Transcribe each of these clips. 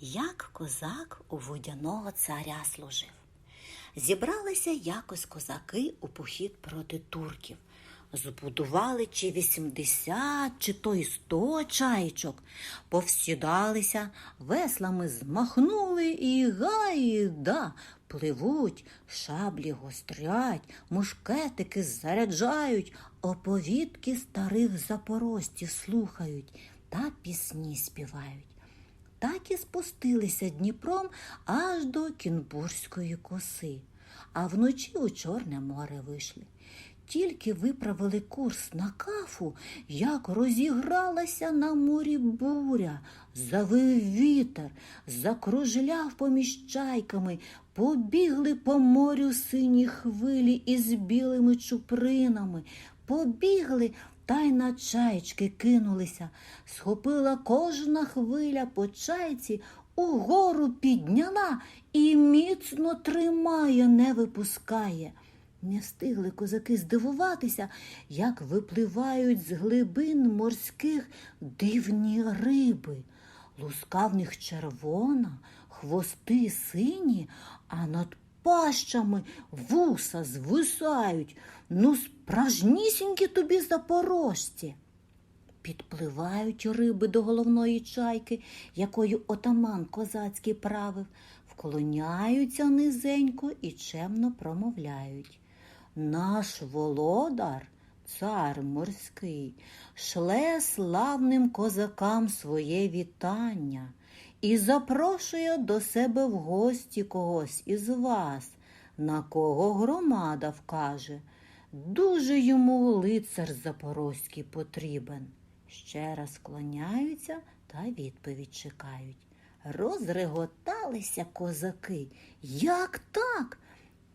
як козак у водяного царя служив. Зібралися якось козаки у похід проти турків. Збудували чи вісімдесят, чи то й сто чайчок, повсідалися, веслами змахнули і гайда пливуть, шаблі гострять, мушкетики заряджають, оповідки старих запорожців слухають та пісні співають. Так і спустилися Дніпром аж до Кінбурзької коси, а вночі у Чорне море вийшли. Тільки виправили курс на кафу, як розігралася на морі буря, завив вітер, закружляв поміж чайками, побігли по морю сині хвилі із білими чупринами, побігли та й на чаєчки кинулися. Схопила кожна хвиля по чайці, угору підняла і міцно тримає, не випускає. Не встигли козаки здивуватися, як випливають з глибин морських дивні риби. Луска в них червона, хвости сині, а над пащами вуса звисають. Ну, справжнісінькі тобі запорожці. Підпливають риби до головної чайки, якою отаман козацький правив, вклоняються низенько і чемно промовляють. Наш володар, цар морський, шле славним козакам своє вітання і запрошує до себе в гості когось із вас, на кого громада вкаже. Дуже йому лицар запорозький потрібен. Ще раз склоняються та відповідь чекають. Розреготалися козаки. Як так?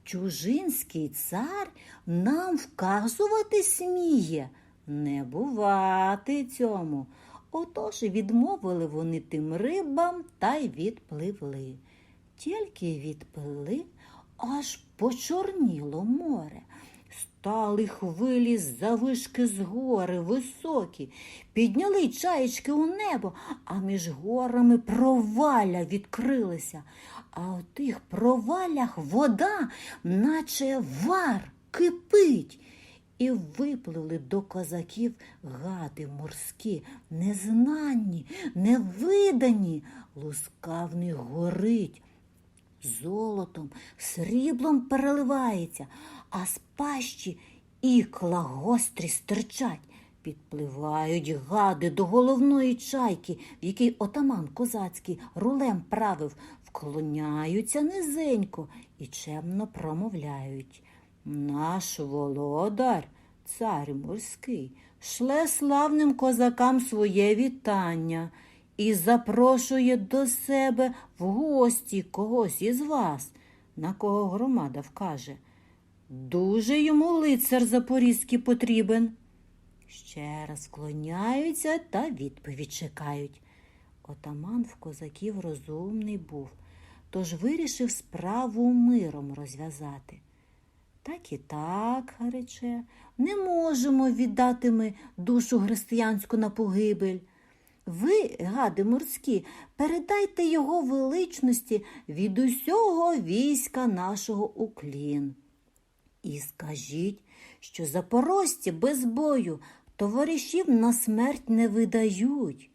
Чужинський цар нам вказувати сміє. Не бувати цьому. Отож відмовили вони тим рибам та й відпливли. Тільки відпливли, аж почорніло море. Стали хвилі завишки з гори високі, підняли чаєчки у небо, а між горами проваля відкрилися. А у тих провалях вода, наче вар, кипить. І випливли до козаків гади морські, незнанні, невидані, луска в них горить золотом, сріблом переливається, а з пащі ікла гострі стирчать. Підпливають гади до головної чайки, в якій отаман козацький рулем правив, вклоняються низенько і чемно промовляють. Наш володар, цар морський, шле славним козакам своє вітання і запрошує до себе в гості когось із вас, на кого громада вкаже. Дуже йому лицар запорізький потрібен. Ще раз склоняються та відповідь чекають. Отаман в козаків розумний був, тож вирішив справу миром розв'язати. Так і так, рече, не можемо віддати ми душу християнську на погибель. Ви, гади морські, передайте його величності від усього війська нашого уклін. І скажіть, що запорожці без бою товаришів на смерть не видають.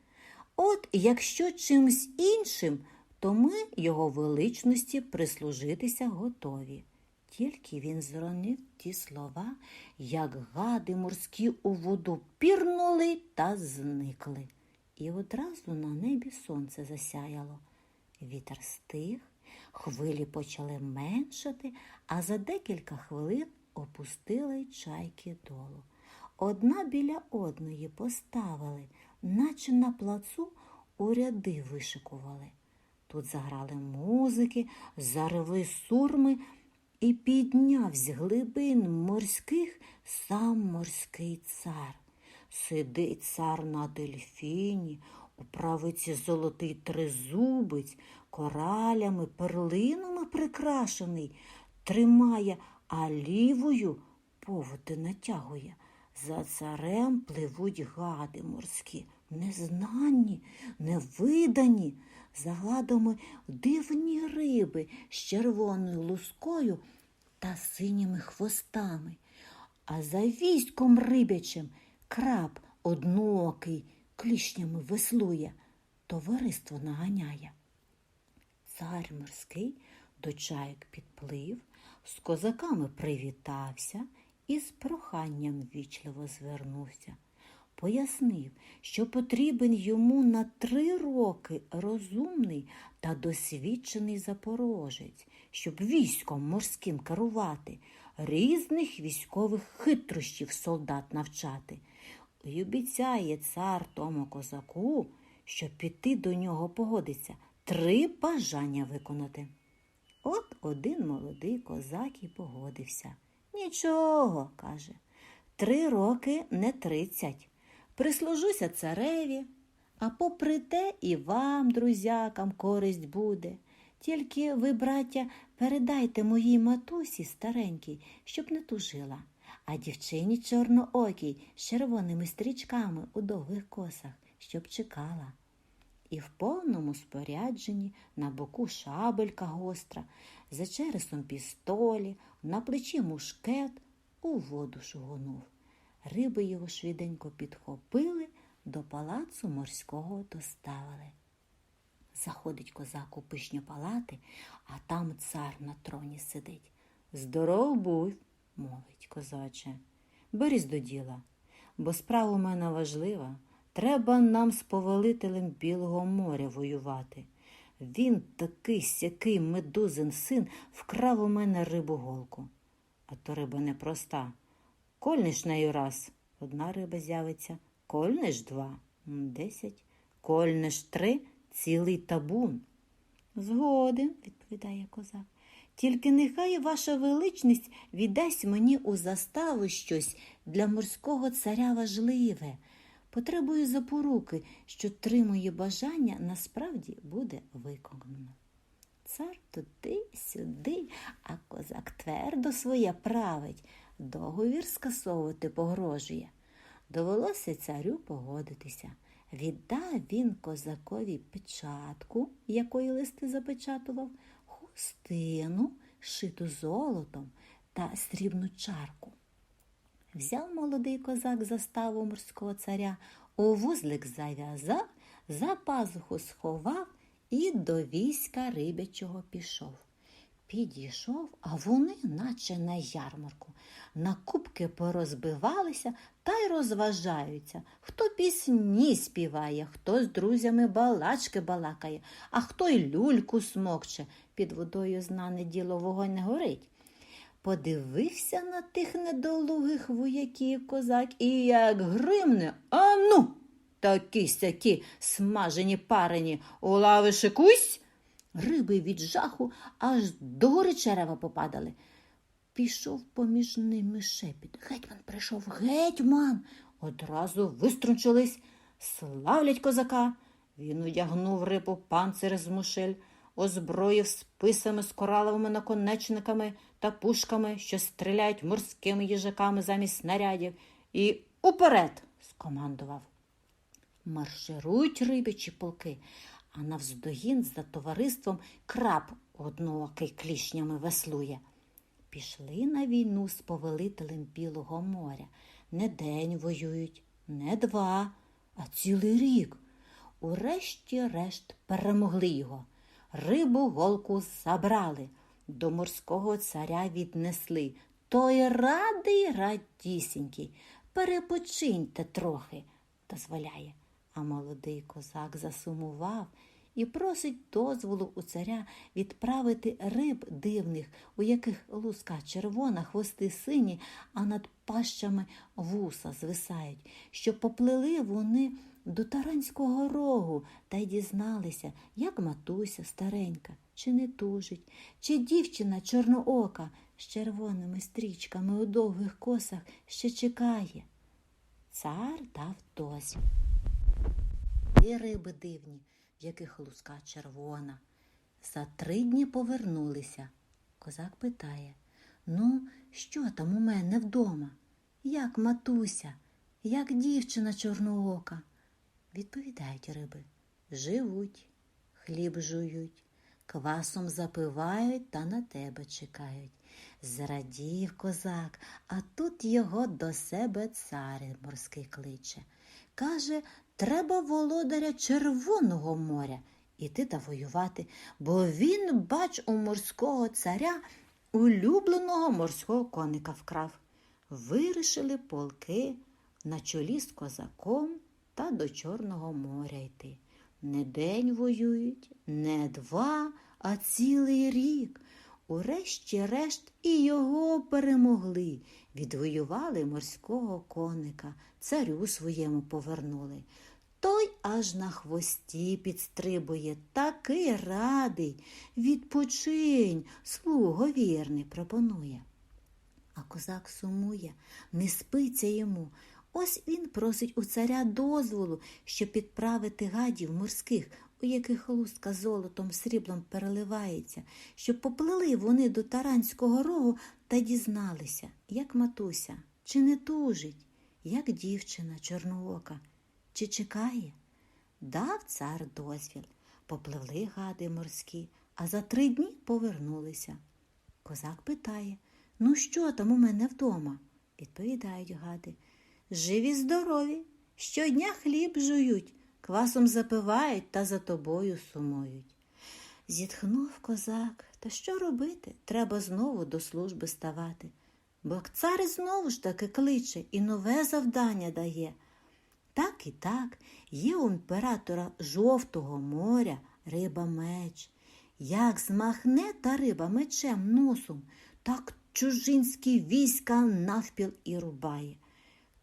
От якщо чимсь іншим, то ми його величності прислужитися готові. Тільки він зронив ті слова, як гади морські у воду пірнули та зникли. І одразу на небі сонце засяяло. Вітер стих, хвилі почали меншати, а за декілька хвилин опустили чайки долу. Одна біля одної поставили, наче на плацу у ряди вишикували. Тут заграли музики, заревли сурми, і підняв з глибин морських сам морський цар. Сидить цар на дельфіні, у правиці золотий тризубець, коралями, перлинами прикрашений, тримає, а лівою поводи натягує. За царем пливуть гади морські, незнанні, невидані. загадами дивні риби з червоною лускою та синіми хвостами. А за військом рибячим краб одноокий клішнями веслує, товариство наганяє. Цар морський до чаєк підплив, з козаками привітався і з проханням вічливо звернувся. Пояснив, що потрібен йому на три роки розумний та досвідчений запорожець, щоб військом морським керувати, різних військових хитрощів солдат навчати. І обіцяє цар тому козаку, що піти до нього погодиться, три бажання виконати. От один молодий козак і погодився. Нічого, каже, три роки не тридцять. Прислужуся цареві, а попри те і вам, друзякам, користь буде. Тільки ви, браття, передайте моїй матусі старенькій, щоб не тужила, а дівчині чорноокій з червоними стрічками у довгих косах, щоб чекала. І в повному спорядженні на боку шабелька гостра, за чересом пістолі, на плечі мушкет у воду шугонув. Риби його швиденько підхопили, до палацу морського доставили. Заходить козак у пишні палати, а там цар на троні сидить. Здоров будь, мовить козаче. Берись до діла, бо справа у мене важлива. Треба нам з повелителем Білого моря воювати. Він такий сякий медузин син вкрав у мене рибу голку. А то риба непроста. Кольнеш нею раз, одна риба з'явиться, кольнеш два, десять, кольнеш три, цілий табун. Згоден, відповідає козак. Тільки нехай ваша величність віддасть мені у заставу щось для морського царя важливе. Потребую запоруки, що три мої бажання насправді буде виконано. Цар туди, сюди, а козак твердо своє править, договір скасовувати погрожує. Довелося царю погодитися. Віддав він козакові печатку, якої листи запечатував, хустину, шиту золотом та срібну чарку. Взяв молодий козак заставу морського царя, у вузлик зав'язав, за пазуху сховав і до війська рибячого пішов. Підійшов, а вони, наче на ярмарку, на кубки порозбивалися та й розважаються. Хто пісні співає, хто з друзями балачки балакає, а хто й люльку смокче. Під водою знане діло вогонь не горить. Подивився на тих недолугих вояків козак і як гримне, а ну, такі сякі смажені парені, у лави шикусь. Риби від жаху аж до гори черева попадали. Пішов поміж ними шепіт. Гетьман прийшов, гетьман. Одразу виструнчились, славлять козака. Він одягнув рибу панцир з мушель, озброїв списами з кораловими наконечниками та пушками, що стріляють морськими їжаками замість снарядів, і уперед скомандував. Марширують рибячі полки, а навздогін за товариством краб одноокий клішнями веслує. Пішли на війну з повелителем Білого моря. Не день воюють, не два, а цілий рік. Урешті-решт перемогли його. Рибу голку забрали, до морського царя віднесли. Той радий радісінький. Перепочиньте трохи, дозволяє. А молодий козак засумував і просить дозволу у царя відправити риб дивних, у яких луска червона, хвости сині, а над пащами вуса звисають, щоб поплили вони до Таранського рогу та й дізналися, як матуся старенька, чи не тужить, чи дівчина чорноока з червоними стрічками у довгих косах ще чекає. Цар дав дозвіл. І риби дивні, в яких луска червона. За три дні повернулися. Козак питає Ну, що там у мене вдома? Як матуся, як дівчина чорноока? Відповідають риби. Живуть. хліб жують, квасом запивають та на тебе чекають. Зрадів козак, а тут його до себе цар морський кличе. Каже, треба володаря Червоного моря іти та воювати, бо він, бач, у морського царя улюбленого морського коника вкрав. Вирішили полки на чолі з козаком та до Чорного моря йти. Не день воюють, не два, а цілий рік. Урешті-решт і його перемогли, відвоювали морського коника, царю своєму повернули. Той аж на хвості підстрибує, такий радий. Відпочинь, слуго вірний, пропонує. А козак сумує, не спиться йому. Ось він просить у царя дозволу, щоб підправити гадів морських, у яких лустка золотом сріблом переливається, щоб поплили вони до таранського рогу та дізналися, як матуся, чи не тужить, як дівчина чорноока, чи чекає. Дав цар дозвіл, попливли гади морські, а за три дні повернулися. Козак питає Ну, що там у мене вдома? Відповідають гади. Живі здорові, щодня хліб жують, квасом запивають та за тобою сумують. Зітхнув козак, та що робити? Треба знову до служби ставати. Бо цар знову ж таки кличе і нове завдання дає. Так і так, є у імператора жовтого моря риба меч. Як змахне та риба мечем носом, так чужинські війська навпіл і рубає.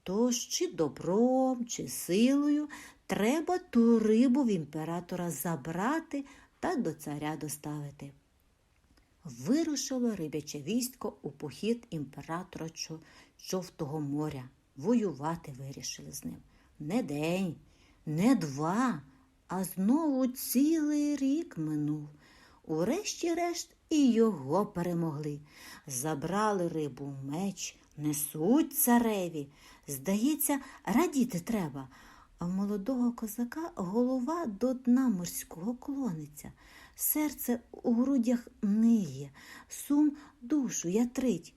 Тож чи добром, чи силою треба ту рибу в імператора забрати та до царя доставити. Вирушило рибяче військо у похід імператора Жовтого моря. Воювати вирішили з ним. Не день, не два, а знову цілий рік минув. Урешті-решт і його перемогли. Забрали рибу меч, несуть цареві. Здається, радіти треба. А в молодого козака голова до дна морського клониться. Серце у грудях ниє, сум душу ятрить.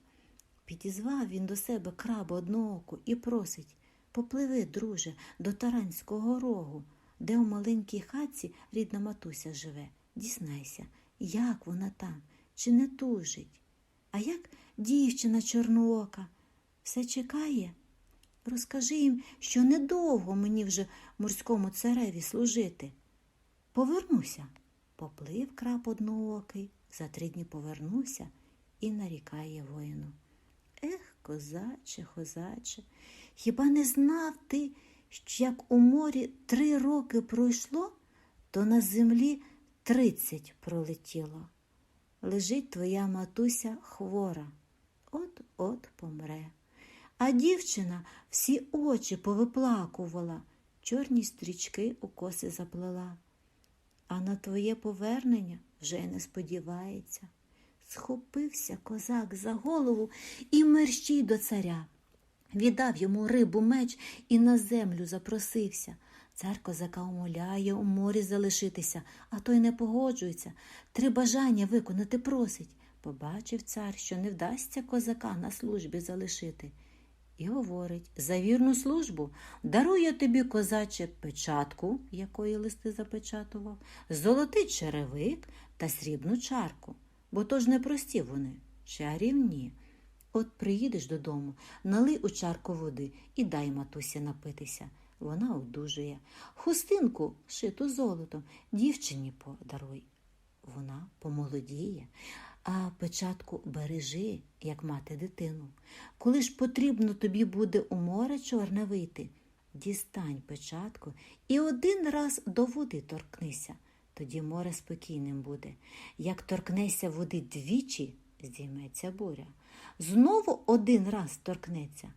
Підізвав він до себе краба однооку і просить Попливи, друже, до Таранського рогу, де у маленькій хатці рідна матуся живе. Дізнайся, як вона там, чи не тужить? А як дівчина чорноока все чекає? Розкажи їм, що недовго мені вже морському цареві служити. Повернуся. Поплив крап одноокий, за три дні повернуся і нарікає воїну. Ех, козаче, козаче, хіба не знав ти, що як у морі три роки пройшло, то на землі тридцять пролетіло. Лежить твоя матуся хвора, от-от помре. А дівчина всі очі повиплакувала, чорні стрічки у коси заплела. А на твоє повернення вже не сподівається. Схопився козак за голову і мерщій до царя. Віддав йому рибу меч і на землю запросився. Цар козака умоляє у морі залишитися, а той не погоджується. Три бажання виконати просить. Побачив цар, що не вдасться козака на службі залишити. І говорить за вірну службу дарує тобі, козаче, печатку, якої листи запечатував, золотий черевик та срібну чарку, бо то ж не прості вони, чарівні. От приїдеш додому, налий у чарку води і дай матусі напитися. Вона одужує. Хустинку, шиту золотом, дівчині подаруй. Вона помолодіє, а печатку бережи, як мати дитину. Коли ж потрібно тобі буде у море чорне вийти, дістань печатку і один раз до води торкнися, тоді море спокійним буде. Як торкнешся води двічі, здійметься буря. Знову один раз торкнеться,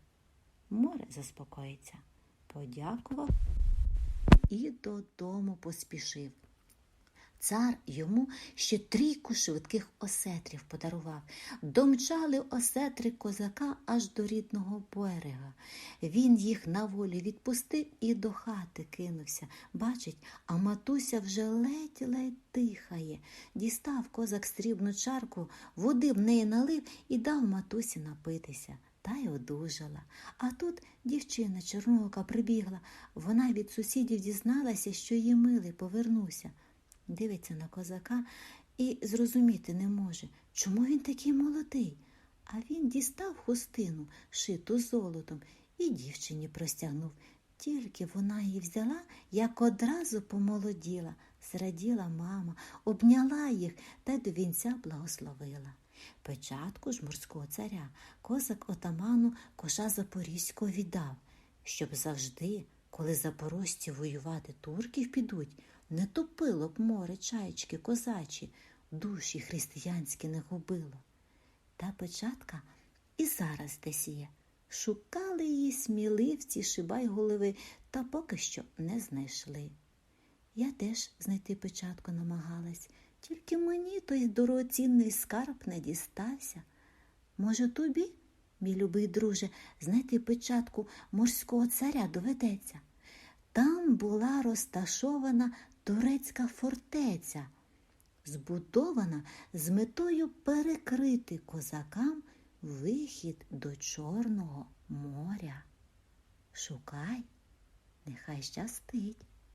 море заспокоїться. Подякував і додому поспішив. Цар йому ще трійку швидких осетрів подарував. Домчали осетри козака аж до рідного берега. Він їх на волі відпустив і до хати кинувся. Бачить, а матуся вже ледь-ледь дихає. Дістав козак срібну чарку, води в неї налив і дав матусі напитися. Та й одужала. А тут дівчина чорноока прибігла. Вона від сусідів дізналася, що її милий повернувся. Дивиться на козака і зрозуміти не може, чому він такий молодий. А він дістав хустину, шиту золотом, і дівчині простягнув. Тільки вона її взяла, як одразу помолоділа, зраділа мама, обняла їх та до вінця благословила. Печатку ж морського царя козак отаману коша Запорізького віддав, щоб завжди, коли запорожці воювати турків підуть, не топило б море чаєчки козачі, душі християнські не губило. Та печатка і зараз десь є. Шукали її сміливці, шибай голови, та поки що не знайшли. Я теж знайти печатку намагалась, тільки мені той дорогоцінний скарб не дістався. Може, тобі, мій любий друже, знайти печатку морського царя доведеться. Там була розташована турецька фортеця, збудована з метою перекрити козакам вихід до Чорного моря. Шукай, нехай щастить.